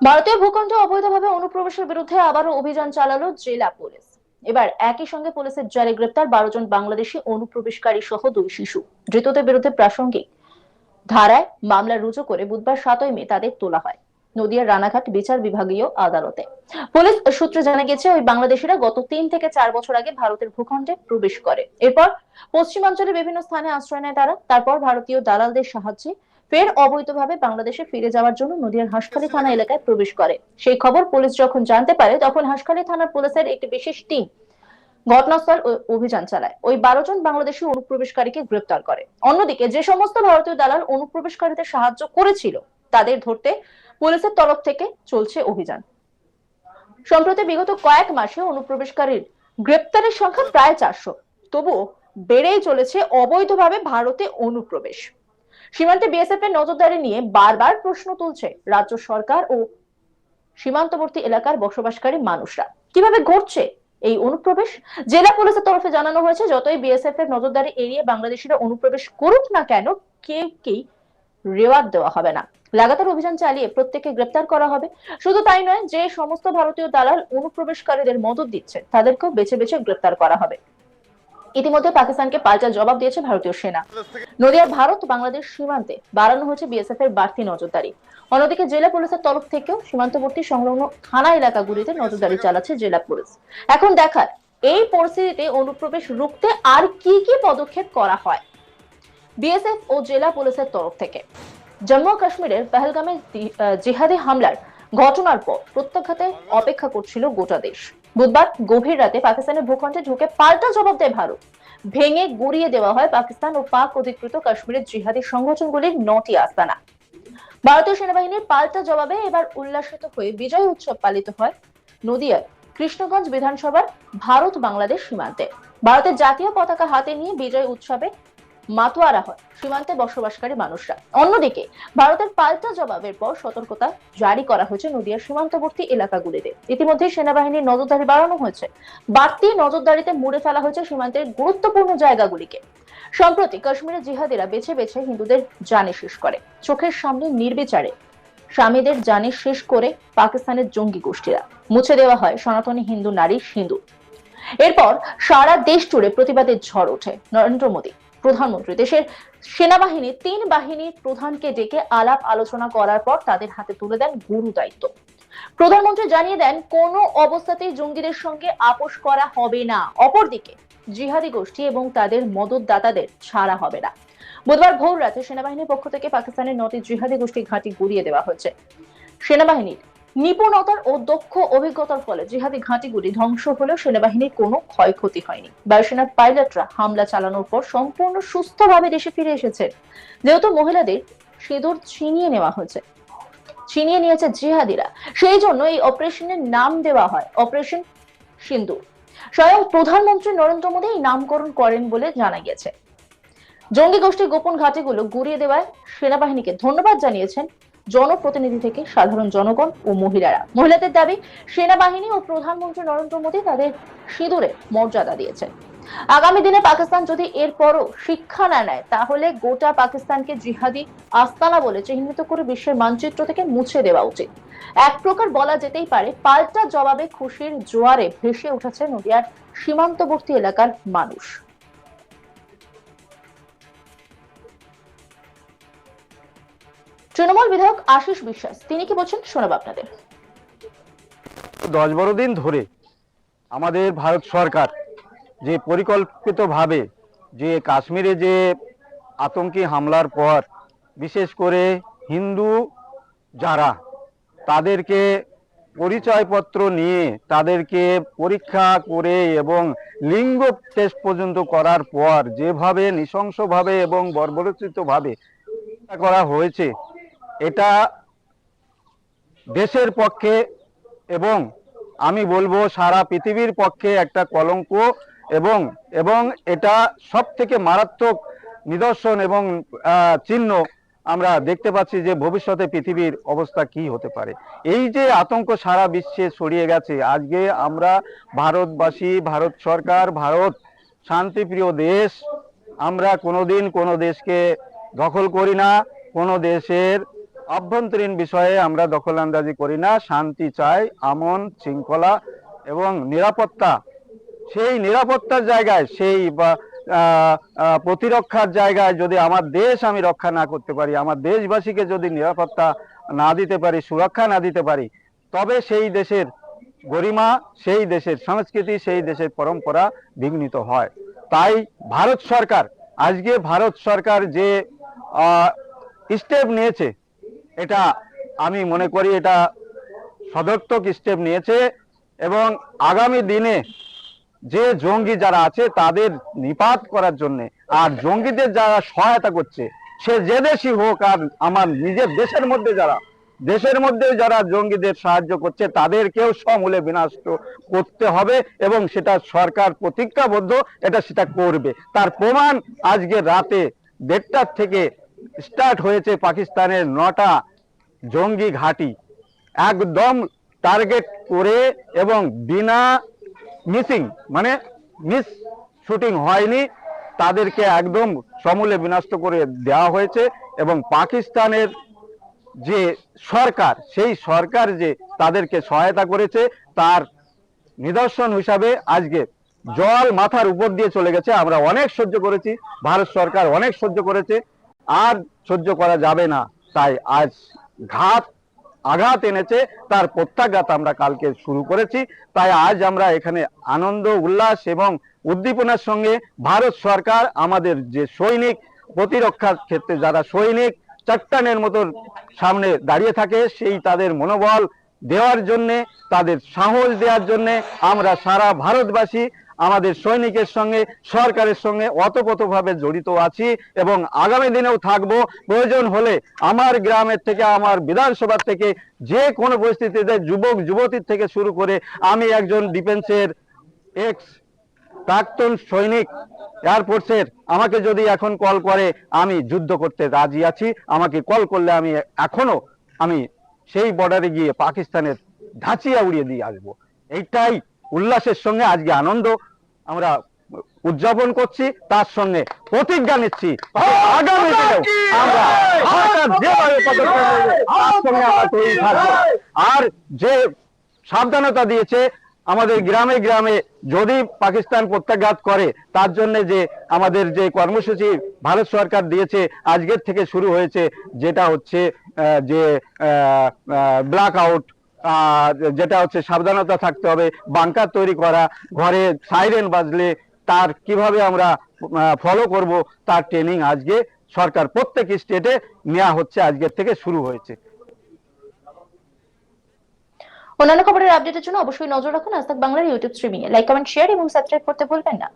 ভারতীয় ভূখণ্ডে অবৈধভাবে অনুপ্রবেশের বিরুদ্ধে আবারও অভিযান চালালো জেলা পুলিশ। এবার একই সঙ্গে পুলিশের জালে গ্রেপ্তার বারো জন বাংলাদেশি অনুপ্রবেশকারী সহ দুই শিশু। ধৃতদের বিরুদ্ধে প্রাসঙ্গিক ধারায় মামলা রুজু করে বুধবার সাতই মে তাদের তোলা হয়। নদিয়ার রানাঘাট বিচার বিভাগীয় আদালতে। পুলিশ সূত্রে জানা গেছে, ওই বাংলাদেশিরা গত তিন থেকে চার বছর আগে ভারতের ভূখণ্ডে প্রবেশ করে। এরপর পশ্চিমাঞ্চলের বিভিন্ন স্থানে আশ্রয় নেয় তারা। তারপর ভারতীয় দালালদের সাহায্যে ফের অবৈধভাবে বাংলাদেশে ফিরে যাওয়ার জন্য নদিয়ার হাসখালী থানা এলাকায় প্রবেশ করে। সেই খবর পুলিশ যখন জানতে পারে, তখন হাসখালী থানার পুলিশের একটি বিশেষ টিম ঘটনাস্থল অভিযান চালায়। ওই বারো জন বাংলাদেশি অনুপ্রবেশকারীকে গ্রেপ্তার করে। অন্যদিকে যে সমস্ত ভারতীয় দালাল অনুপ্রবেশকারীদের সাহায্য করেছিল, তাদের ধরতে পুলিশের তরফ থেকে চলছে অভিযান। সম্প্রতি বিগত কয়েক মাসে অনুপ্রবেশকারীর গ্রেপ্তারের সংখ্যা প্রায় চারশো। তবুও বেড়েই চলেছে অবৈধভাবে ভারতে অনুপ্রবেশ। সীমান্তে বিএসএফ এর নজরদারি নিয়ে বারবার প্রশ্ন তুলছে রাজ্য সরকার ও সীমান্তবর্তী এলাকার বসবাসকারী মানুষরা। কীভাবে ঘটছে এই অনুপ্রবেশ? জেলা পুলিশের তরফে জানানো হয়েছে, যতই বিএসএফ এর নজরদারি এড়িয়ে বাংলাদেশিরা অনুপ্রবেশ করুক না কেন কেউকেই রেওয়ার্ড দেওয়া হবে না। লাগাতার অভিযান চালিয়ে প্রত্যেককে গ্রেপ্তার করা হবে। শুধু তাই নয়, যে সমস্ত ভারতীয় দালাল অনুপ্রবেশকারীদের মদত দিচ্ছে, তাদেরকেও বেছে বেছে গ্রেপ্তার করা হবে। ইতিমধ্যে পাকিস্তানকে পাল্টা জবাব দিয়েছে ভারতীয় সেনা। নদিয়ার ভারত বাংলাদেশ সীমান্তে বাড়ানো হয়েছে বিএসএফ এর বাড়তি নজরদারি। অন্যদিকে জেলা পুলিশের তরফ থেকেও সীমান্তবর্তী সংলগ্ন থানা এলাকাগুলিতে নজরদারি চালাচ্ছে জেলা পুলিশ। এখন দেখার, এই পরিস্থিতিতে অনুপ্রবেশ রুখতে আর কি কি পদক্ষেপ করা হয়? বিএসএফ ও জেলা পুলিশের তরফ থেকে। জম্মু কাশ্মীরের পেহেলগামে জিহাদি হামলার ঘটনার পর প্রত্যাঘাতে অপেক্ষা করছিল গোটা দেশ। বুধবার গভীর রাতে পাকিস্তানের ভূখণ্ডে ঢুকে পাল্টা জবাব দেয় ভারত। ভেঙে গুড়িয়ে দেওয়া হয় পাকিস্তান ও পাক অধিকৃত কাশ্মীরের জিহাদি সংগঠনগুলির নটি আস্তানা। ভারতীয় সেনাবাহিনীর পাল্টা জবাবে এবার উল্লাসিত হয়ে বিজয় উৎসব পালিত হয় নদিয়ার কৃষ্ণগঞ্জ বিধানসভার ভারত বাংলাদেশ সীমান্তে। ভারতের জাতীয় পতাকা হাতে নিয়ে বিজয় উৎসবে মাতোয়ারা হয়, সীমান্তে বসবাসকারী মানুষরা। অন্যদিকে, ভারতের পাল্টা জবাবের পর সতর্কতা জারি করা হয়েছে নদিয়ার সীমান্তবর্তী এলাকাগুলিতে। ইতিমধ্যে সেনাবাহিনীর নজরদারি বাড়ানো হয়েছে। বাড়তি নজরদারিতে মুড়ে ফেলা হয়েছে সীমান্তের গুরুত্বপূর্ণ জায়গাগুলিকে। সম্প্রতি কাশ্মীরের জিহাদিরা বেছে বেছে হিন্দুদের জানে শেষ করে। চোখের সামনে নির্বিচারে স্বামীদের জানে শেষ করে পাকিস্তানের জঙ্গি গোষ্ঠীরা। মুছে দেওয়া হয় সনাতনী হিন্দু নারী সিঁদুর এরপর সারা দেশ জুড়ে প্রতিবাদের ঝড় ওঠে নরেন্দ্র মোদী। প্রধানমন্ত্রী। দেশের সেনাবাহিনী তিন বাহিনীর প্রধানকে ডেকে আলাপ আলোচনা করার পর তাদের হাতে তুলে দেন গুরু দায়িত্ব। প্রধানমন্ত্রী জানিয়ে দেন, কোনো অবস্থাতেই জঙ্গিদের সঙ্গে আপোষ করা হবে না। অপরদিকে, জিহাদি গোষ্ঠী এবং তাদের মদতদাতাদের ছাড়া হবে না। বুধবার ভোর রাতে সেনাবাহিনীর পক্ষ থেকে পাকিস্তানের নটি জিহাদি গোষ্ঠী ঘাঁটি গুড়িয়ে দেওয়া হয়েছে। সেনাবাহিনীর নিপুণতার ও দক্ষ অভিজ্ঞতার ফলে জিহাদি ঘাঁটিগুলি ধ্বংস হলেও সেনাবাহিনীর কোনো ক্ষয়ক্ষতি হয়নি। বায়ুসেনার পাইলটরা হামলা চালানোর পর সম্পূর্ণ সুস্থভাবে দেশে ফিরে এসেছে। যেহেতু মহিলাদের সিঁদুর ছিনিয়ে নেওয়া হয়েছে, ছিনিয়ে নিয়েছে জিহাদিরা, সেই জন্য এই অপারেশনের নাম দেওয়া হয়, অপারেশন সিন্দুর স্বয়ং প্রধানমন্ত্রী নরেন্দ্র মোদী এই নামকরণ করেন বলে জানা গেছে জঙ্গি গোষ্ঠীর গোপন ঘাঁটিগুলো গুড়িয়ে দেওয়ায় সেনাবাহিনীকে ধন্যবাদ জানিয়েছেন জনপ্রতিনিধি থেকে সাধারণ জনগণ ও মহিলারা। মহিলাদের দাবি, সেনাবাহিনী ও প্রধানমন্ত্রী নরেন্দ্র মোদী তাদের সিঁদুরে মর্যাদা দিয়েছেন। আগামী দিনে পাকিস্তান যদি এরপরও শিক্ষা না নেয়, তাহলে গোটা পাকিস্তানকে জিহাদি আস্তানা বলে চিহ্নিত করে বিশ্বের মানচিত্র থেকে মুছে দেওয়া উচিত। এক প্রকার বলা যেতেই পারে, পাল্টা জবাবে খুশির জোয়ারে ভেসে উঠেছে নদিয়ার সীমান্তবর্তী এলাকার মানুষ। তৃণমূল বিধায়ক আশিস বিশ্বাস, তিনি কি বলছেন? শোনাবো আপনাদের। দশ বারো দিন ধরে আমাদের ভারত সরকার যে পরিকল্পিতভাবে যে কাশ্মীরে যে আতঙ্কি হামলার পর, বিশেষ করে হিন্দু যারা, তাদেরকে পরিচয়পত্র নিয়ে তাদেরকে পরীক্ষা করে এবং লিঙ্গ টেস্ট পর্যন্ত করার পর যেভাবে নৃশংসভাবে এবং বর্বরচিতভাবে করা হয়েছে এটা দেশের পক্ষে এবং আমি বলব সারা পৃথিবীর পক্ষে একটা কলঙ্ক এবং এবং এটা সব থেকে মারাত্মক নিদর্শন এবং চিহ্ন আমরা দেখতে পাচ্ছি যে ভবিষ্যতে পৃথিবীর অবস্থা কি হতে পারে। এই যে আতঙ্ক সারা বিশ্বে ছড়িয়ে গেছে, আজকে আমরা ভারতবাসী, ভারত সরকার, ভারত শান্তিপ্রিয় দেশ, আমরা কোনোদিন কোনো দেশকে দখল করি না, কোনো দেশের আভ্যন্তরীণ বিষয়ে আমরা দখল আন্দাজি করি না, শান্তি চাই, আমন, শৃঙ্খলা এবং নিরাপত্তা। সেই নিরাপত্তার জায়গায়, সেই বা প্রতিরক্ষার জায়গায় যদি আমার দেশ আমি রক্ষা না করতে পারি, আমার দেশবাসীকে যদি নিরাপত্তা না দিতে পারি, সুরক্ষা না দিতে পারি, তবে সেই দেশের গরিমা, সেই দেশের সংস্কৃতি, সেই দেশের পরম্পরা বিঘ্নিত হয়। তাই ভারত সরকার, আজকে ভারত সরকার যে স্টেপ নিয়েছে এটা আমি মনে করি এটা সদর্থক স্টেপ নিয়েছে এবং আগামী দিনে যে জঙ্গি যারা আছে তাদের নিপাত করার জন্য আর জঙ্গিদের যারা সহায়তা করছে, সে যে দেশই হোক আর আমার নিজের দেশের মধ্যে যারা, দেশের মধ্যে যারা জঙ্গিদের সাহায্য করছে তাদেরকেও সমূলে বিনষ্ট করতে হবে এবং সেটা সরকার প্রতিজ্ঞাবদ্ধ, এটা সেটা করবে। তার প্রমাণ আজকে রাতে দেড়টার থেকে স্টার্ট হয়েছে পাকিস্তানের নটা জঙ্গি ঘাঁটি। একদম টার্গেট করে এবং বিনা মিসিং মানে মিস শুটিং হয়নি, তাদেরকে একদম সমূলে বিনষ্ট করে দেওয়া হয়েছে এবং পাকিস্তানের যে সরকার, সেই সরকার যে তাদেরকে সহায়তা করেছে, তার নিদর্শন হিসাবে আজকে জল মাথার উপর দিয়ে চলে গেছে। আমরা অনেক সহ্য করেছি, ভারত সরকার অনেক সহ্য করেছে। আর সহ্য করা যাবে না। তাই আজ ঘাত, আঘাত এনেছে, তার প্রত্যাঘাত আমরা কালকে শুরু করেছি। তাই আজ আমরা এখানে আনন্দ, উল্লাস এবং উদ্দীপনার সঙ্গে ভারত সরকার, আমাদের যে সৈনিক, প্রতিরক্ষার ক্ষেত্রে যারা সৈনিক চট্টানের মতো সামনে দাঁড়িয়ে থাকে, সেই তাদের মনোবল দেওয়ার জন্যে, তাদের সাহস দেওয়ার জন্যে আমরা সারা ভারতবাসী আমাদের সৈনিকের সঙ্গে, সরকারের সঙ্গে অতপ্রতভাবে জড়িত আছি এবং আগামী দিনেও থাকব। প্রয়োজন হলে আমার গ্রামের থেকে, আমার বিধানসভার থেকে যে কোনো পরিস্থিতিতে যুবক যুবতীর থেকে শুরু করে আমি একজন ডিফেন্সের এক্স প্রাক্তন সৈনিক এয়ারফোর্সের, আমাকে যদি এখন কল করে, আমি যুদ্ধ করতে রাজি আছি। আমাকে কল করলে আমি এখনও আমি সেই বর্ডারে গিয়ে পাকিস্তানের ধাঁচিয়া উড়িয়ে দিয়ে আসব। এইটাই উল্লাসের সঙ্গে আজকে আনন্দ আমরা উদযাপন করছি, তার সঙ্গে প্রতিজ্ঞা নিচ্ছি আর যে সাবধানতা দিয়েছে, আমাদের গ্রামে গ্রামে যদি পাকিস্তান প্রত্যাঘাত করে, তার জন্য যে আমাদের যে কর্মসূচি ভারত সরকার দিয়েছে, আজকের থেকে শুরু হয়েছে, যেটা হচ্ছে যে ব্ল্যাক আউট যেটা হচ্ছে সাবধানতা থাকতে হবে বাংকার তৈরি করা, ঘরে সাইরেন বাজলে তার কীভাবে আমরা ফলো করব, তার ট্রেনিং আজকে সরকার প্রত্যেক স্টেটে নেওয়া হচ্ছে, আজকের থেকে শুরু হয়েছে। অন্যান্য খবরের আপডেটের জন্য অবশ্যই নজর রাখুন আজ বাংলার ইউটিউব স্ট্রিমিং এ লাইক কমেন্ট শেয়ার এবং সাবস্ক্রাইব করতে ভুলবেন না।